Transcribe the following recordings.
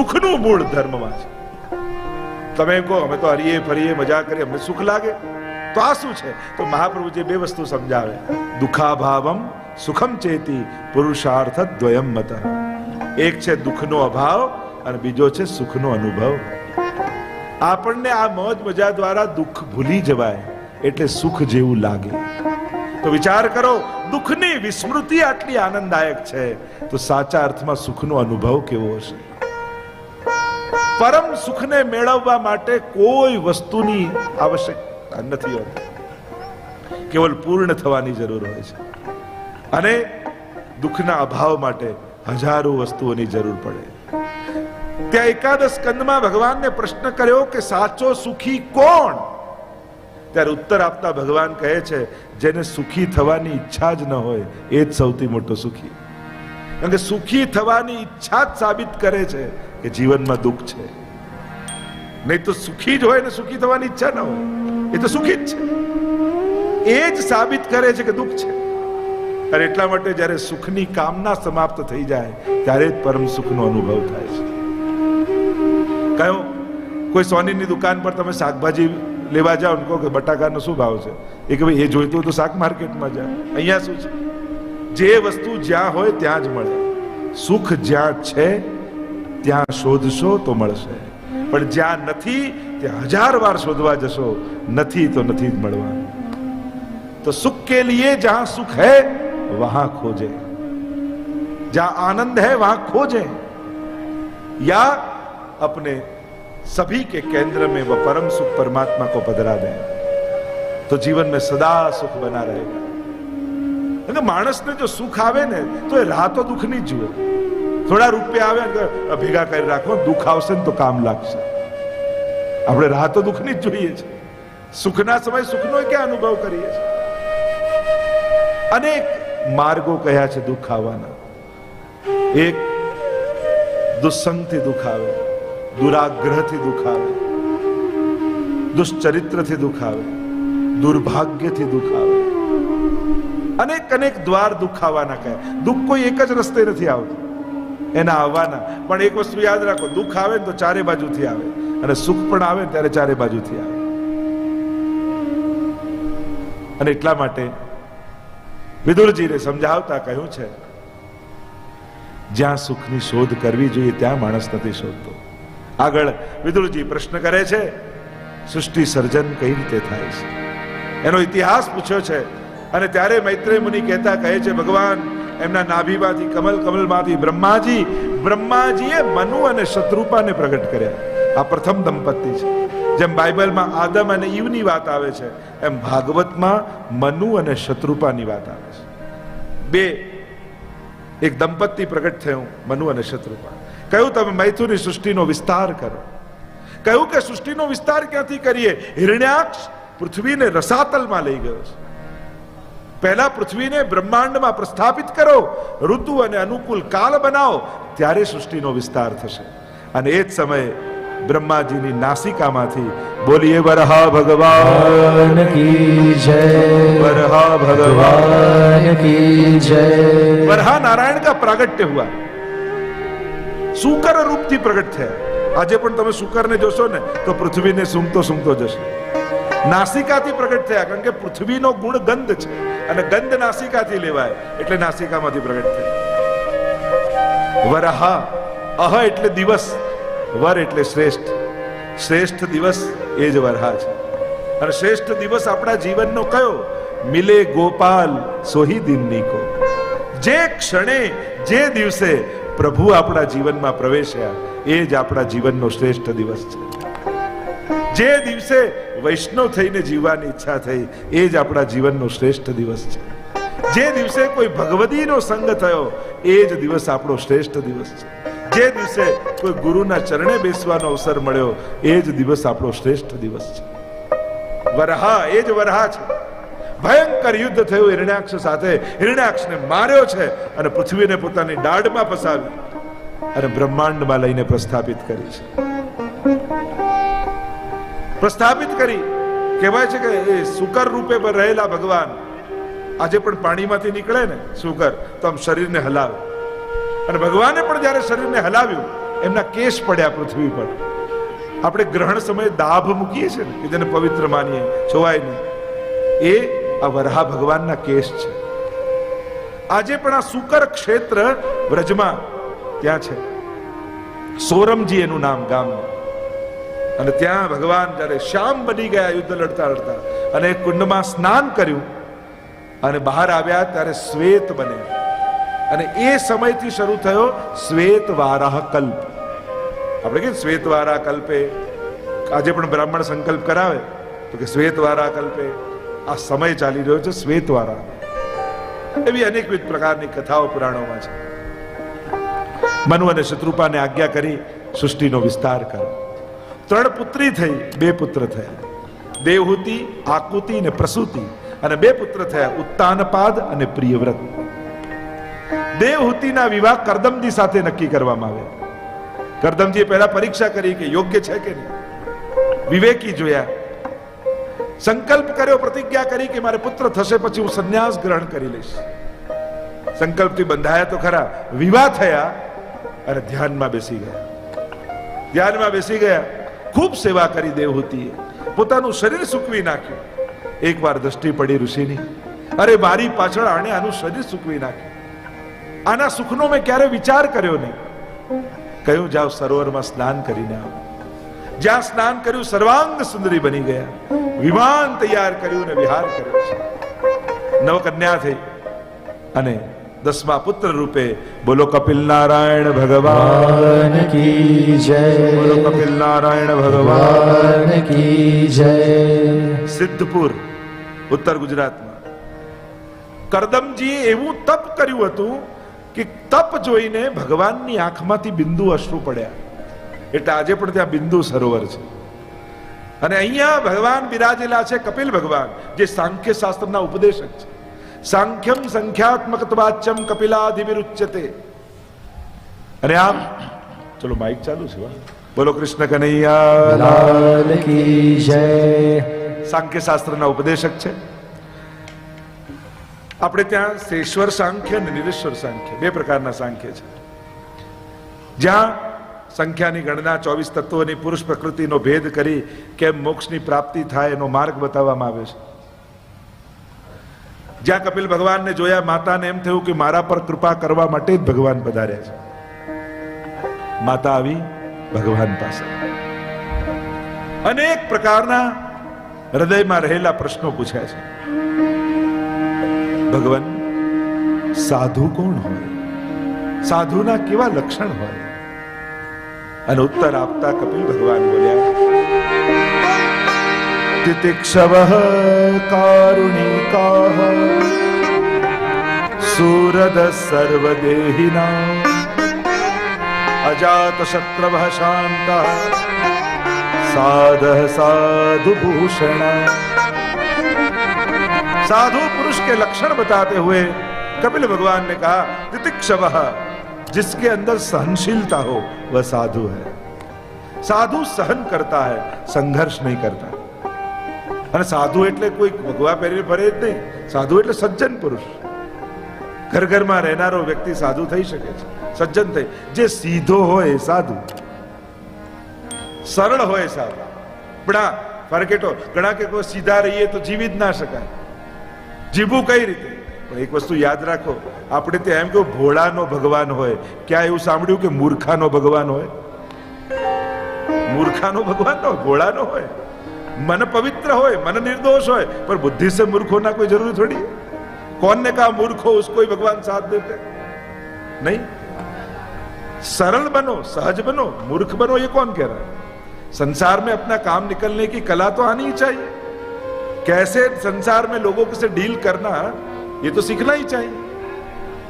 સુખનું મૂળ ધર્મમાં છે. તમે કહો, અમે તો હરીએ ફરીએ મજા કરીએ, અમને સુખ લાગે. તો આ શું છે? તો મહાપ્રભુજી બે વસ્તુ સમજાવે. દુખાભાવમ સુખમ ચેતી પુરુષાર્થ દ્વયમ મત. એક છે દુઃખનો અભાવ અને બીજો છે સુખનો અનુભવ. આપણને આ મોજ મજા દ્વારા દુઃખ ભૂલી જવાય, એટલે સુખ જેવું લાગે. તો વિચાર કરો, દુઃખની વિસ્મૃતિ આટલી આનંદદાયક છે. તો સાચા અર્થમાં સુખનો અનુભવ કેવો હશે? પરમ સુખને મેળવવા માટે કોઈ વસ્તુની આવશ્યકતા નથી હોતી. કેવલ પૂર્ણ થવાની જરૂર હોય છે. અને દુઃખના અભાવ માટે હજારો વસ્તુઓની જરૂર પડે. ત્યાં એકાદશ કંદમાં ભગવાનને પ્રશ્ન કર્યો કે સાચો સુખી કોણ? ત્યારે ઉત્તર આપતા ભગવાન કહે છે, જેને સુખી થવાની ઈચ્છા જ ન હોય, એ જ સૌથી મોટો સુખી. કારણ કે સુખી થવાની ઈચ્છા જ સાબિત કરે છે. કે જીવનમાં દુઃખ છે. નહીં તો સુખી જ હોય ને સુખી થવાની ઈચ્છા ના હોય. એ તો સુખી જ છે. એ જ સાબિત કરે છે કે દુઃખ છે. અને એટલા માટે જ્યારે સુખની કામના સમાપ્ત થઈ જાય, ત્યારે જ પરમ સુખનો અનુભવ થાય છે. કયો? કોઈ સોનીની દુકાન પર તમે શાકભાજી લેવા જાઓ ને કહો કે બટાકાનો શું ભાવ છે? એ કે ભાઈ, એ જોઈતું હોય તો શાક માર્કેટમાં જાય અહીંયા શું છે? જે વસ્તુ જ્યાં હોય ત્યાં જ મળે. સુખ જ્યાં છે ત્યાં શોધશો તો મળશે પણ જ્યાં નથી ત્યાં હજાર વાર શોધવા જશો નથી તો નથી જ મળવાનું तो सुख के लिए जहां सुख है वहां खोजे जहां आनंद है वहां खोजे या अपने सभी के केंद्र में वह परम सुख परमात्मा को पधरा दें तो जीवन में सदा सुख बना रहेगा એટલે માણસને જો સુખ આવે ને તો એ રાહ તો દુઃખની જ જુએ થોડા રૂપિયા આવે ભેગા કરી રાખો, દુઃખ આવશે ને તો કામ લાગશે. આપણે રાહ તો દુઃખની જ જોઈએ છે. સુખના સમય સુખનો ક્યાં અનુભવ કરીએ છીએ? અનેક માર્ગો કયા છે દુઃખ આવવાના. એક દુસ્સંગથી દુઃખ આવે. દુરાગ્રહથી દુઃખ આવે. દુશ્ચરિત્રથી દુઃખ આવે. દુર્ભાગ્યથી દુઃખ આવે. અનેક અનેક દ્વાર દુઃખ આવવાના કહે. દુઃખ કોઈ એક જ રસ્તે નથી આવતું. એના આવવાના. પણ એક વસ્તુ યાદ રાખો, દુઃખ આવે ને તો ચારે બાજુથી આવે. અને સુખ પણ આવે ને ત્યારે ચારે બાજુથી આવે. અને એટલા માટે વિદુરજીને સમજાવતા કહ્યું છે, જ્યાં સુખની શોધ કરવી જોઈએ, ત્યાં માણસ નથી શોધતો. આગળ વિદુરજી પ્રશ્ન કરે છે, સૃષ્ટિ સર્જન કઈ રીતે થાય છે? એનો ઇતિહાસ પૂછ્યો છે. અને ત્યારે મૈત્રેય મુનિ કહેતા કહે છે, ભગવાન એમના નાભીમાંથી કમલ કમલમાંથી બ્રહ્માજી, બ્રહ્માજીએ મનુ અને શત્રુપાને પ્રગટ કર્યા. આ પ્રથમ દંપતી છે. જેમ બાઇબલમાં આદમ અને ઈવની વાત આવે છે, એમ ભાગવતમાં મનુ અને શત્રુપાની વાત આવે છે. બે, એક દંપતી પ્રગટ થયું, મનુ અને શત્રુપા. કહ્યું, તમે મૈથુની સૃષ્ટિનો વિસ્તાર કરો. કહ્યું કે, સૃષ્ટિનો વિસ્તાર ક્યાંથી કરીએ? હિરણ્યાક્ષ પૃથ્વીને રસાતલમાં લઈ ગયો છે. પહેલા પૃથ્વીને બ્રહ્માંડમાં પ્રસ્થાપિત કરો, ઋતુ અને અનુકૂળ કાલ બનાવો, ત્યારે સૃષ્ટિનો વિસ્તાર થશે. અને એ જ સમયે બ્રહ્માજીની નાસિકામાંથી બોલીએ, વરહા ભગવાન કી જય, વરહા ભગવાન કી જય. વરહા નારાયણ કા પ્રાગટ્ય હુઆ? સુકર રૂપથી પ્રગટ થયા. આજે પણ તમે સુકરને જોશો ને, તો પૃથ્વીને સુમતો સુમતો જશે. નાસિકાથી પ્રગટ થયા, કારણ કે પૃથ્વીનો ગુણ ગંધ છે અને ગંધ નાસિકાથી લેવાય, એટલે નાસિકામાંથી પ્રગટ થયા. વરહ, અહ એટલે દિવસ, વર એટલે શ્રેષ્ઠ. શ્રેષ્ઠ દિવસ એ જ વરહા છે. અને શ્રેષ્ઠ દિવસ આપણા જીવનનો કયો? મિલે ગોપાલ સોહી દિનની કો. જે ક્ષણે, જે દિવસે પ્રભુ આપણા જીવનમાં પ્રવેશ્યા, એ જ આપણા જીવનનો શ્રેષ્ઠ દિવસ છે. જે દિવસે વૈષ્ણવ થઈને જીવવાની ઈચ્છા થઈ, એ જ આપણા જીવનનો શ્રેષ્ઠ દિવસ છે. જે દિવસે કોઈ ભગવદીનો સંગ થયો, એ જ દિવસ આપણો શ્રેષ્ઠ દિવસ છે. જે દિવસે કોઈ ગુરુના ચરણે બેસવાનો અવસર મળ્યો, એ જ દિવસ આપણો શ્રેષ્ઠ દિવસ છે. વરહા, એ જ વરહા છે. ભયંકર યુદ્ધ થયું હિરણ્યાક્ષ સાથે. હિરણ્યાક્ષને માર્યો છે અને પૃથ્વીને પોતાની દાઢમાં ફસાવી અને બ્રહ્માંડમાં લઈને પ્રસ્થાપિત કરી છે. પ્રસ્થાપિત કરી. કહેવાય છે કે એ સુકર રૂપે રહેલા ભગવાન. આજે પણ પાણીમાંથી નીકળે ને સુકર, તો આમ શરીરને હલાવે. અને ભગવાને પણ જ્યારે શરીરને હલાવ્યું, એમના કેશ પડ્યા પૃથ્વી પર. આપણે ગ્રહણ સમયે દાભ મૂકીએ છીએ ને, કે જેને પવિત્ર માનીએ. છોવાય નહીં. એ આ વરહા ભગવાનના કેશ છે. આજે પણ આ સુકર ક્ષેત્ર વ્રજમાં ત્યાં છે. સોરમજી એનું નામ ગામનું. અને ત્યાં ભગવાન જ્યારે શ્યામ બની ગયા, યુદ્ધ લડતા લડતા, અને કુંડમાં સ્નાન કર્યું, અને બહાર આવ્યા ત્યારે શ્વેત બને. અને એ સમયથી શરૂ થયો શ્વેત વારાહ કલ્પ. આપણે કે શ્વેત વારા કલ્પે આજે પણ બ્રાહ્મણ સંકલ્પ કરાવે? તો કે શ્વેત વારા કલ્પે આ સમય ચાલી રહ્યો છે શ્વેત વારા એવી અનેકવિધ પ્રકારની કથાઓ પુરાણોમાં છે. મનુ અને શત્રુપાને આજ્ઞા કરી સૃષ્ટિનો વિસ્તાર કરો. ત્રણ પુત્રી થઈ બે પુત્ર થયા. દેવહૂતિ, આકુતિ અને પ્રસૂતિ અને બે પુત્ર થયા ઉત્તાનપાદ અને પ્રિયવ્રત. દેવહૂતિના વિવાહ કરદમજી સાથે નક્કી કરવામાં આવ્યા. કરદમજીએ પહેલા પરીક્ષા કરી કે યોગ્ય છે કે નહીં. વિવેકી જોયા. સંકલ્પ કર્યો, પ્રતિજ્ઞા કરી કે મારે પુત્ર થશે પછી હું સંન્યાસ ગ્રહણ કરી લઈશ. સંકલ્પથી બંધાયા તો ખરા. વિવાહ થયા અને ધ્યાનમાં બેસી ગયા. ધ્યાનમાં બેસી ગયા. ખૂબ સેવા કરી દેવહૂતિએ પોતાનું શરીર સૂકવી નાખ્યું. એકવાર દ્રષ્ટિ પડી ઋષિની. અરે, મારી પાછળ આણે આનું શરીર સૂકવી નાખ્યું. આના સુખનો મેં ક્યારે વિચાર કર્યો નહીં. કયું જાવ સરોવરમાં સ્નાન કરીને આવો. જ્યાં સ્નાન કર્યું, સર્વાંગ સુંદરી બની ગયા. વિમાન તૈયાર કર્યું ને વિહાર કર્યો નવકન્યા થઈ અને દસમા પુત્ર રૂપે બોલો કપિલ નારાયણ ભગવાન કી જય. બોલો કપિલ નારાયણ ભગવાન કી જય. સિદ્ધપુર, ઉત્તર ગુજરાતમાં. કરદમજીએ એવું તપ કર્યું હતું કે તપ જોઈને ભગવાનની આંખમાંથી બિંદુ અશ્રુ પડ્યા. એટલે આજે પણ ત્યાં બિંદુ સરોવર છે. અને અહીંયા ભગવાન બિરાજેલા છે કપિલ ભગવાન, જે સાંખ્ય શાસ્ત્રના ઉપદેશક છે. સાંખ્યમ સંખ્યાત્મકવાચ્યમ કપિલાધિવિરુચ્યતે અને આમ ચલો માઇક ચાલુ છે વાહ. બોલો કૃષ્ણ કનૈયા સાંખ્ય શાસ્ત્રના ઉપદેશક છે આપણે ત્યાં શેશ્વર સાંખ્ય અને નિરેશ્વર સાંખ્ય બે પ્રકારના સાંખ્ય છે જ્યાં સંખ્યાની ગણના ચોવીસ તત્વોની પુરુષ પ્રકૃતિનો ભેદ કરી કેમ મોક્ષની પ્રાપ્તિ થાય એનો માર્ગ બતાવવામાં આવે છે જ્યાં કપિલ ભગવાનને જોયા માતાને એમ થયું કે મારા પર કૃપા કરવા માટે જ ભગવાન પધાર્યા છે. માતા આવી ભગવાન પાસે. અનેક પ્રકારના હૃદયમાં રહેલા પ્રશ્નો પૂછ્યા છે. ભગવાન, સાધુ કોણ હોય? સાધુના કેવા લક્ષણ હોય? અને ઉત્તર આપતા કપિલ ભગવાન બોલ્યા तितिक्षव कारुणिकाः। सूरद सर्वदेहिना। अजातशत्रवः साध साधु भूषण साधु पुरुष के लक्षण बताते हुए कपिल भगवान ने कहा तितिक्षव जिसके अंदर सहनशीलता हो, वह साधु है। साधु सहन करता है, संघर्ष नहीं करता। અને સાધુ એટલે કોઈ ભગવા પહેરીને ફરે જ નહીં. સાધુ એટલે સજ્જન પુરુષ. ઘર ઘરમાં રહેનારો વ્યક્તિ સાધુ થઈ શકે છે. સજ્જન થઈ. જે સીધો હોય સાધુ. સરળ હોય સાધુ. પણ આ ફરકેટો ઘણા કે કોઈ સીધા રહીએ તો જીવી જ ના શકાય. જીવવું કઈ રીતે? પણ એક વસ્તુ યાદ રાખો, આપણે ત્યાં એમ કહ્યું ભોળાનો ભગવાન હોય. ક્યાં એવું સાંભળ્યું કે મૂર્ખાનો ભગવાન હોય? મૂર્ખાનો ભગવાન હોય, ભોળાનો હોય. मन पवित्र होए, मन निर्दोष होए, पर बुद्धि से मूर्ख होना कोई ज़रूरी थोड़ी कौन ने कहा मूर्ख हो, उसको ही भगवान साथ देते नहीं। सरल बनो, सहज बनो, मूर्ख बनो, ये कौन कह रहा है? संसार में अपना काम निकलने की कला तो आनी ही चाहिए। कैसे संसार में लोगों से डील करना, ये तो सीखना ही चाहिए।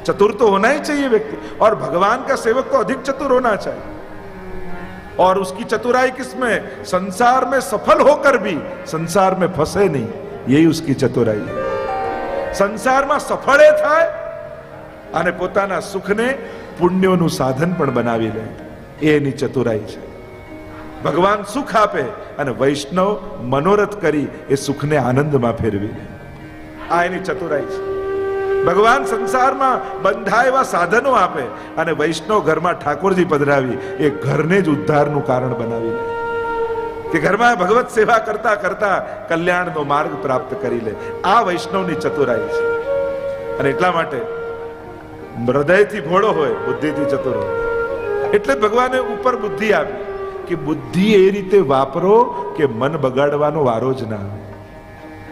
चतुर तो होना ही चाहिए व्यक्ति, और भगवान का सेवक तो अधिक चतुर होना चाहिए। और उसकी चतुराई किसमें संसार में सफल होकर भी संसार में फंसे नहीं यही उसकी चतुराई है સંસારમાં સફળ એ થાય અને પોતાના સુખને પુણ્યોનું સાધન પણ બનાવી લે એ એની ચતુરાઈ છે ભગવાન સુખ આપે અને વૈષ્ણવ મનોરથ કરી એ સુખને આનંદમાં ફેરવી લે આ એની ચતુરાઈ છે ભગવાન સંસારમાં બંધા એવા સાધનો આપે અને વૈષ્ણવ ઘરમાં ઠાકોરજી પધરાવી, એ ઘરને જ ઉદ્ધારનું કારણ બનાવી લે. કે ઘરમાં ભગવત સેવા કરતા કરતા કલ્યાણનો માર્ગ પ્રાપ્ત કરી લે. આ વૈષ્ણવની ચતુરાઈ છે. અને એટલા માટે હૃદયથી ભોળો હોય, બુદ્ધિથી ચતુર હોય. એટલે ભગવાને ઉપર બુદ્ધિ આપી કે બુદ્ધિ એ રીતે વાપરો કે મન બગાડવાનો વારો જ ના આવે.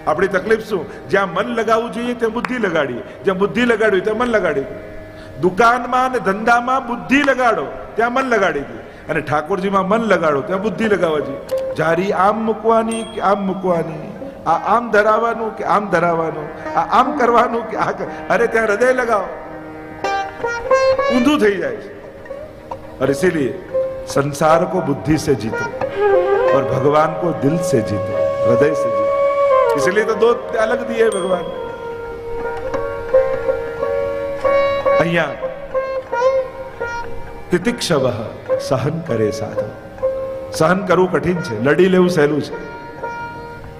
આપણી તકલીફ શું જ્યાં મન લગાવવું જોઈએ ત્યાં બુદ્ધિ લગાડીએ જ્યાં બુદ્ધિ લગાડવી ત્યાં મન લગાડી દઈએ. દુકાનમાં અને ધંધામાં બુદ્ધિ લગાડો ત્યાં મન લગાડી દે અને ઠાકોરજીમાં મન લગાડો ત્યાં બુદ્ધિ લગાવવા જોઈએ જારી આમ મૂકવાની કે આમ મૂકવાની આ આમ ધરાવવાનું કે આમ ધરાવવાનું આ આમ કરવાનું કે આ કર- અરે ત્યાં હૃદય લગાવો ઊંધું થઈ જાય છે और इसीलिए संसार को बुद्धि से जीतो और भगवान को दिल से जीतो हृदय से जीतो इसलिए तो दो अलग दिए हैं भगवान અહીંયા તિતિક્ષવ સહન કરે સાધુ સહન કરવું કઠિન છે લડી લેવું સહેલું છે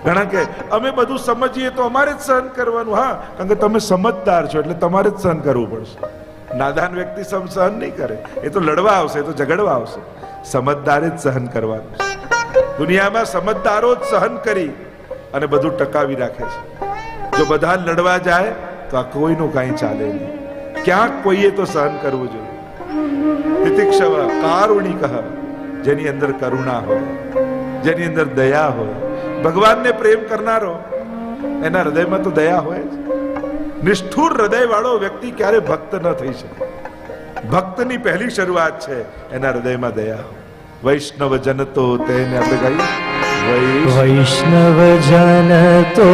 ઘણા કે અમે બધું સમજીએ તો અમારે જ સહન કરવાનું હા કારણ કે તમે સમજદાર છો એટલે તમારે જ સહન કરવું પડશે નાદાન વ્યક્તિ સમ સહન નહીં કરે એ તો લડવા આવશે એ તો ઝઘડવા આવશે સમજદારે જ સહન કરવાનું છે દુનિયામાં સમજદારો જ સહન કરી અને બધું ટકાવી રાખે છે. જો બધા લડવા જાય, તો આ કોઈનું કાંઈ ચાલે નહીં. ક્યાંક કોઈએ તો સહન કરવું જોઈએ. તિતિક્ષવ કારુણિક, જેની અંદર કરુણા હોય, જેની અંદર દયા હોય. ભગવાનને પ્રેમ કરનારો, એના હૃદયમાં તો દયા હોય જ. નિષ્ઠુર હૃદય વાળો વ્યક્તિ ક્યારે ભક્ત ન થઈ શકે. ભક્તની પહેલી શરૂઆત છે, એના હૃદયમાં દયા. વૈષ્ણવ જન તો તેને આપણે કહીએ વૈષ્ણવ. જન તો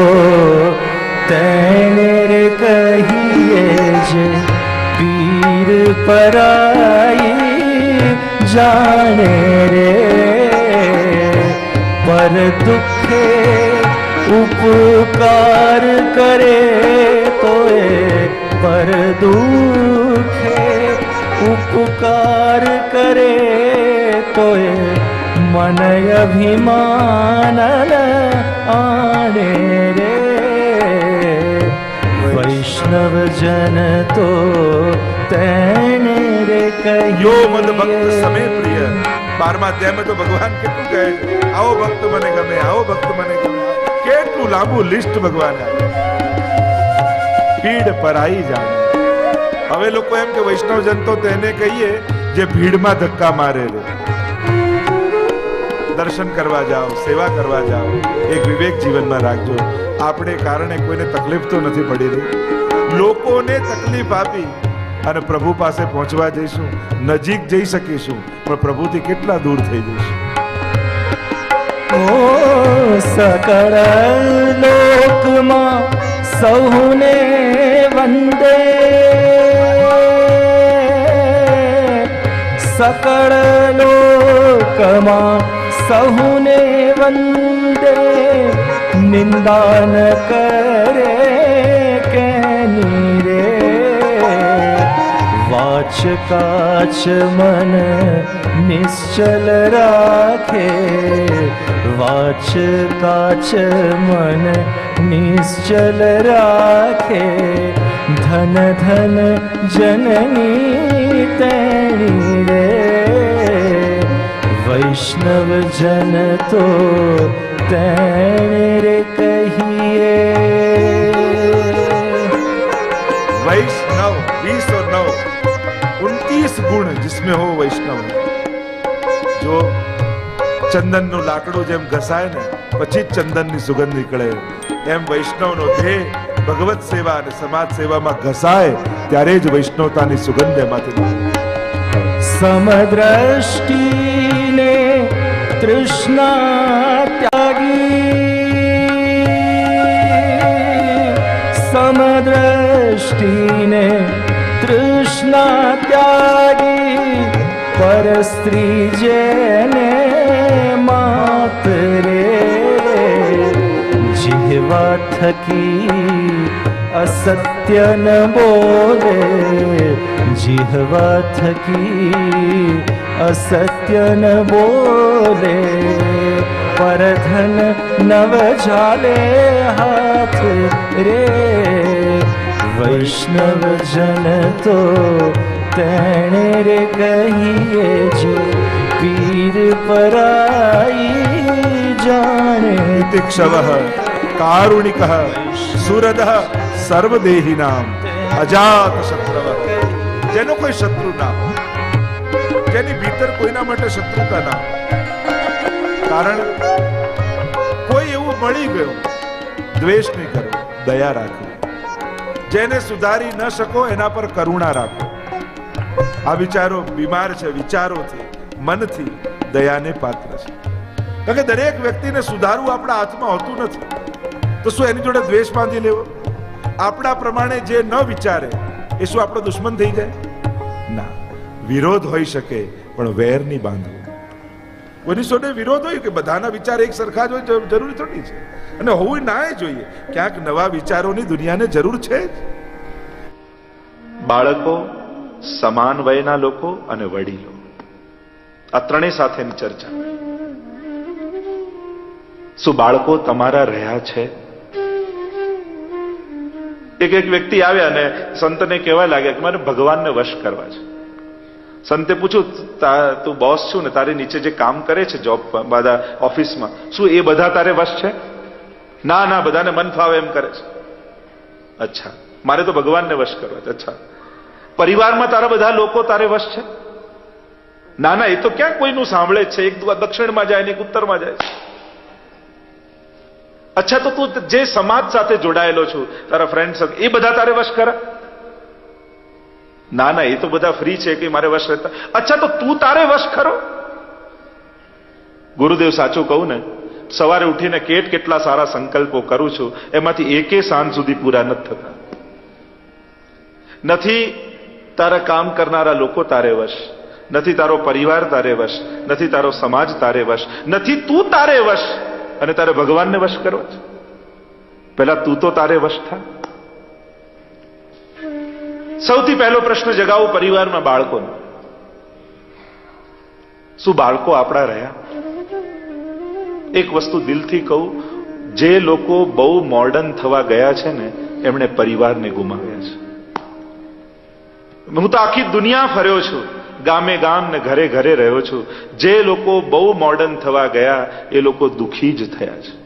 તેને કહીએ જે પીર પરાઈ જાણે રે. પર દુખે ઉપકાર કરે તોય, પર દુખે મન અભિમાન આણે રે. વૈષ્ણવ જન તો તેને રે યો મદ ભક્ત સમે પ્રિય. બારમા અધ્યાયમાં તો ભગવાન કેટલું કહે આવો ભક્ત મને ગમે આવો ભક્ત મને ગમે. કેટલું લાંબુ લિસ્ટ ભગવાન ભીડ પરાઈ જાણે. હવે લોકો એમ કે વૈષ્ણવ જન તો તેને કહીએ જે ભીડમાં ધક્કા મારે રે. દર્શન કરવા જાઓ, સેવા કરવા જાઓ, એક વિવેક જીવનમાં રાખજો. આપણે કારણે કોઈને તકલીફ તો નથી પડી રહી. લોકોને તકલીફ આપી અને પ્રભુ પાસે પહોંચવા જઈશું. નજીક જઈ શકીશું, પણ પ્રભુથી કેટલા દૂર થઈ જઈશું. સકળ લોકમાં સૌને વંદે. સકળ લોકમાં સૌને વંદે નિંદાન કરે કેની રે વાચ કાચ મન નિશ્ચલ રાખે વાચ કાચ મન નિશ્ચલ રાખે ધન ધન જનની તેણી રે વૈષ્ણવ જન તો તેણે રે કહીએ वैष्णव बीस और नौ उनतीस गुण जिसमें हो वैष्णव જો ચંદનનું લાકડું જેમ ઘસાય ને પછી જ ચંદનની સુગંધ નીકળે એમ વૈષ્ણવનો દેહ ભગવત સેવા અને સમાજ સેવામાં ઘસાય ત્યારે જ વૈષ્ણવતાની સુગંધ એમાંથી નીકળે સમદ્રષ્ટિને તૃષ્ણા ત્યાગી સમદ્રષ્ટિને તૃષ્ણા ત્યાગી પર સ્ત્રી જેને માતરે જીવા થકી અસત્ય ન બોલે જીહવા થકી અસત્ય ન બોલે પરધન નવ જાલે હાથ રે વૈષ્ણવજન તો તેણે રે કહીએ જે પીર પરાઈ જાણે દીક્ષવ કારુણિક સુરદ સર્વદેહી નામ અજાત શત્રવ જેનો કોઈ શત્રુ ના જેની ભીતર કોઈના માટે શત્રુતા ના કારણ કોઈ એવું મળી ગયું દ્વેષ નહીં કરવો દયા રાખો. જેને સુધારી ન શકો, એના પર કરુણા રાખો. આ વિચારો બીમાર છે વિચારોથી મનથી દયાને પાત્ર છે. કારણ કે દરેક વ્યક્તિને સુધારવું આપણા હાથમાં હોતું નથી. તો શું એની જોડે દ્વેષ બાંધી લેવો? આપણા પ્રમાણે જે ન વિચારે, એ શું આપણો દુશ્મન થઈ જાય? ના. વિરોધ હોઈ શકે, પણ વેર નહીં બાંધવું કોઈની જોડે વિરોધ હોય કે બધાના વિચાર એક સરખા જ હોય, જરૂરી થોડી છે. અને હોવું ના જોઈએ. ક્યાંક નવા વિચારોની દુનિયાને જરૂર છે બાળકો, સમાન વયના લોકો અને વડીલો. આ ત્રણેય સાથેની ચર્ચા. શું બાળકો તમારા રહ્યા છે? એક એક વ્યક્તિ આવ્યા અને સંતને કહેવા લાગ્યા કે મારે ભગવાનને વશ કરવા છે. સંતે પૂછ્યું, તા- બોસ છું ને તારી નીચે જે કામ કરે છે જોબ બધા ઓફિસમાં, શું એ બધા તારે વશ છે? ના ના, બધાને મન ફાવે એમ કરે છે. અચ્છા, મારે તો ભગવાનને વશ કરવા છે. અચ્છા, પરિવારમાં તારા બધા લોકો તારે વશ છે? ના ના, એ તો ક્યાં કોઈનું સાંભળે છે, એક દક્ષિણમાં જાય ને એક ઉત્તરમાં જાય છે. અચ્છા, તો તું જે સમાજ સાથે જોડાયેલો છું, તારા ફ્રેન્ડ સાથે એ બધા તારે વશ કર. ના ના, એ તો બધા ફ્રી છે કે મારે વશ રહેતા. અચ્છા, તો તું તારે વશ ખરો. ગુરુદેવ, સાચું કહું ને, સવારે ઉઠીને કેટ કેટલા સારા સંકલ્પો કરું છું, એમાંથી એકે સાંજ સુધી પૂરા નથી થતા. નથી તારા કામ કરનારા લોકો તારે વશ, નથી તારો પરિવાર તારે વશ, નથી તારો સમાજ તારે વશ, નથી તું તારે વશ. અને તારે ભગવાનને વશ કરો છે. પહેલા તું તો તારે વશ થા. સૌથી પહેલો પ્રશ્ન જગાવો પરિવારમાં બાળકોનો. શું બાળકો આપણા રહ્યા? એક વસ્તુ દિલથી કહું, જે લોકો બહુ મોર્ડન થવા ગયા છે ને, એમણે પરિવારને ગુમાવ્યા છે. હું તો આખી દુનિયા ફર્યો છું. ગામે ગામ ને ઘરે ઘરે રહ્યો છું. જે લોકો બહુ મોડર્ન થવા ગયા, એ લોકો દુખી જ થયા છે.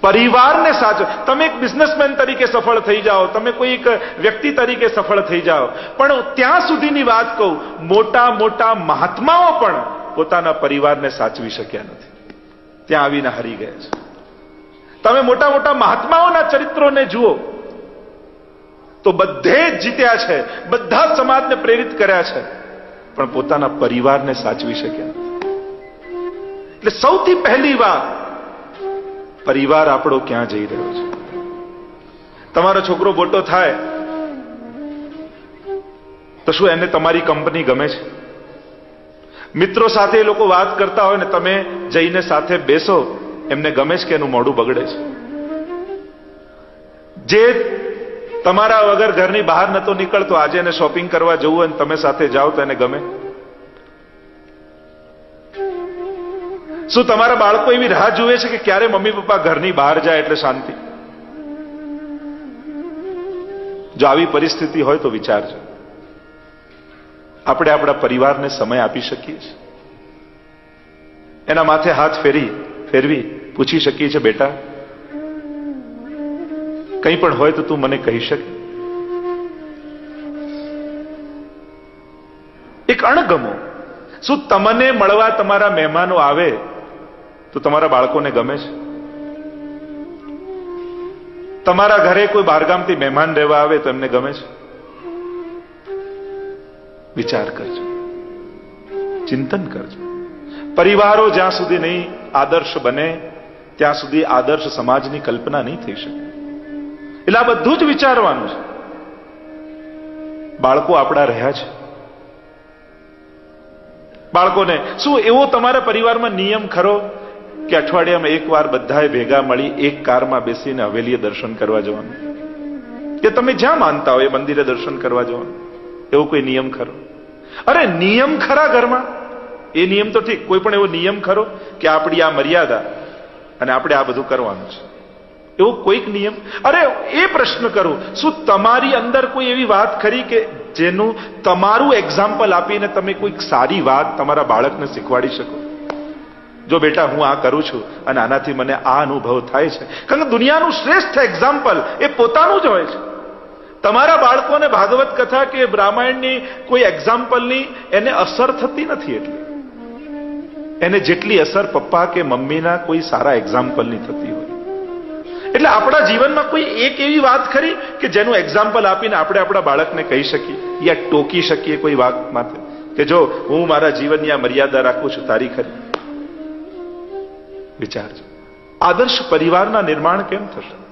પરિવારને સાચો તમે એક બિઝનેસમેન તરીકે સફળ થઈ જાઓ, તમે કોઈ એક વ્યક્તિ તરીકે સફળ થઈ જાઓ. પણ ત્યાં સુધીની વાત કહું, મોટા મોટા મહાત્માઓ પણ પોતાના પરિવારને સાચવી શક્યા નથી. ત્યાં આવીને હારી ગયા છે. તમે મોટા મોટા મહાત્માઓના ચરિત્રોને જુઓ. તો બધે જ જીત્યા છે. બધા સમાજને પ્રેરિત કર્યા છે. પણ પોતાના પરિવારને સાચવી શક્યા એટલે સૌથી પહેલી વાત, પરિવાર આપણો ક્યાં જઈ રહ્યો છે? તમારો છોકરો મોટો થાય, તો શું એને તમારી કંપની ગમે છે? મિત્રો સાથે એ લોકો વાત કરતા હોય ને તમે જઈને સાથે બેસો, એમને ગમે છે કે એનું મોઢું બગડે છે? જે તમારા વગર ઘરની બહાર નતો નીકળતો, આજે એને શોપિંગ કરવા જવું હોય ને તમે સાથે જાઓ તો એને ગમે. શું તમારા બાળકો એવી રાહ જુએ છે કે ક્યારે મમ્મી પપ્પા ઘરની બહાર જાય એટલે શાંતિ? જો આવી પરિસ્થિતિ હોય તો વિચારજો. આપણે આપણા પરિવારને સમય આપી શકીએ છીએ. એના માથે હાથ ફેરી, ફેરવી પૂછી શકીએ છીએ, બેટા કંઈ પણ હોય તો તું મને કહી શકે. એક અણગમો. શું તમને મળવા તમારા મહેમાનો આવે તો તમારા બાળકોને ગમે છે? તમારા ઘરે કોઈ બહારગામથી મહેમાન રહેવા આવે તો એમને ગમે છે? વિચાર કરજો. ચિંતન કરજો. પરિવારો જ્યાં સુધી નહીં આદર્શ બને, ત્યાં સુધી આદર્શ સમાજની કલ્પના નહીં થઈ શકે. એટલે આ બધું જ વિચારવાનું છે. બાળકો આપણા રહ્યા છે. બાળકોને શું એવો તમારા પરિવારમાં નિયમ ખરો કે અઠવાડિયામાં એક વાર બધાએ ભેગા મળી એક કારમાં બેસીને હવેલીએ દર્શન કરવા જવાનું? કે તમે જ્યાં માનતા હોય એ મંદિરે દર્શન કરવા જવાનું? એવો કોઈ નિયમ ખરો? અરે નિયમ ખરા ઘરમાં. એ નિયમ તો ઠીક, કોઈ પણ એવો નિયમ ખરો કે આપણી આ મર્યાદા અને આપણે આ બધું કરવાનું છે. એવો કોઈક નિયમ. અરે, એ પ્રશ્ન કરું. શું તમારી અંદર કોઈ એવી વાત ખરી કે જેનું તમારું એક્ઝામ્પલ આપીને તમે કોઈક સારી વાત તમારા બાળકને શીખવાડી શકો? જો બેટા, હું આ કરું છું અને આનાથી મને આ અનુભવ થાય છે. કારણ કે દુનિયાનું શ્રેષ્ઠ એક્ઝામ્પલ એ પોતાનું જ હોય છે. તમારા બાળકોને ભાગવત કથા કે રામાયણની કોઈ એક્ઝામ્પલની એને અસર થતી નથી એટલી. એને જેટલી અસર પપ્પા કે મમ્મીના કોઈ સારા એક્ઝામ્પલની થતી હોય. એટલે આપણા જીવનમાં કોઈ એક એવી વાત ખરી કે જેનું એક્ઝામ્પલ આપીને આપણે આપણા બાળકને કહી શકીએ યા ટોકી શકીએ કોઈ વાત માટે? કે જો હું મારા જીવનની આ મર્યાદા રાખું છું, તારી ખરી. વિચારજો આદર્શ પરિવારના નિર્માણ કેમ થશે?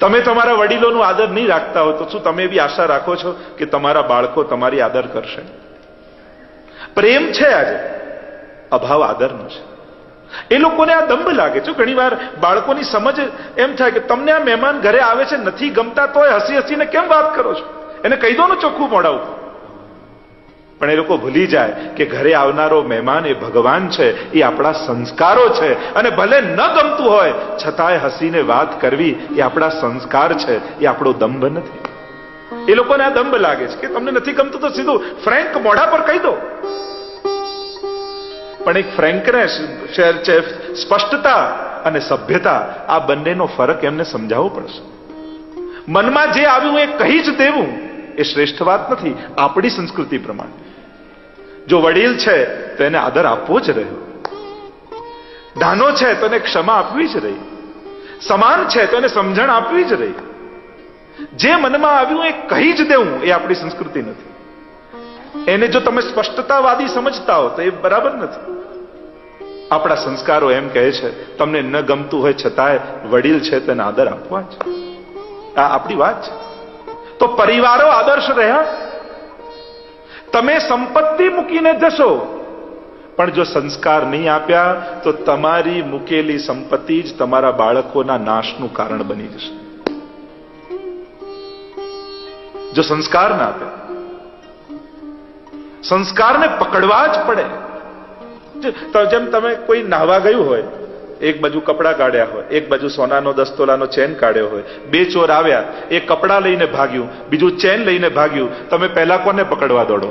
તમે તમારા વડીલોનું આદર નહીં રાખતા હો તો શું તમે એવી આશા રાખો છો કે તમારા બાળકો તમારી આદર કરશે? પ્રેમ છે આજે. અભાવ આદરનો છે. એ લોકોને આ દંભ લાગે છે. ઘણીવાર બાળકોની સમજ એમ થાય કે તમને આ મહેમાન ઘરે આવે છે, નથી ગમતા તોય હસી હસીને કેમ વાત કરો છો? એને કહી દો ને ચોખ્ખું મોડાવું પણ એ લોકો ભૂલી જાય કે ઘરે આવનારો મહેમાન એ ભગવાન છે, એ આપણા સંસ્કારો છે. અને ભલે ન ગમતું હોય, છતાંય હસીને વાત કરવી એ આપણા સંસ્કાર છે, એ આપણો દંભ નથી. એ લોકોને આ દંભ લાગે છે કે તમને નથી ગમતું તો સીધું ફ્રેન્ક મોઢા પર કહી દો. પણ એક ફ્રેન્કનેસ સ્પષ્ટતા અને સભ્યતા, આ બંનેનો ફરક એમને સમજાવવો પડશે. મનમાં જે આવ્યું એ કહી જ દેવું એ શ્રેષ્ઠ વાત નથી, આપણી સંસ્કૃતિ પ્રમાણે. જો વડીલ છે, તો એને આદર આપવો જ રહ્યો. ધાનો છે, તો એને ક્ષમા આપવી જ રહી. સમાન છે, તો એને સમજણ આપવી જ રહી. જે મનમાં આવ્યું એ કહી જ દેવું એ આપણી સંસ્કૃતિ નથી. એને જો તમે સ્પષ્ટતાવાદી સમજતા હો, તો એ બરાબર નથી. આપણા સંસ્કારો એમ કહે છે, તમને ન ગમતું હોય છતાંય વડીલ છે તેને આદર આપવા છે આ આપણી વાત છે. તો પરિવારો આદર્શ રહ્યા? તમે સંપત્તિ મૂકીને જશો. પણ જો સંસ્કાર નહીં આપ્યા, તો તમારી મૂકેલી સંપત્તિ જ તમારા બાળકોના નાશનું કારણ બની જશે. જો સંસ્કાર ના આપ્યા સંસ્કારને પકડવા જ પડે. જેમ તમે કોઈ નાહવા ગયું હોય, એક બાજુ કપડાં કાઢ્યા હોય, એક બાજુ સોનાનો દસ તોલાનો ચેન કાઢ્યો હોય, બે ચોર આવ્યા એ કપડા લઈને ભાગ્યું, બીજું ચેન લઈને ભાગ્યું, તમે પહેલા કોને પકડવા દોડો?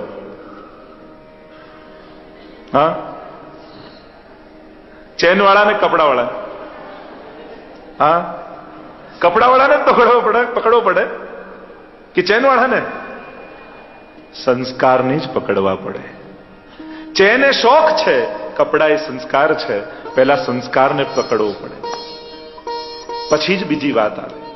હા? ચેન વાળા હા? કપડા વાળાને પકડવો પડે પકડવો પડે? કે ચેન વાળાને સંસ્કારને જ પકડવા પડે. જેને શોખ છે, કપડા એ સંસ્કાર છે, પહેલા સંસ્કારને પકડવો પડે. પછી જ બીજી વાત આવે.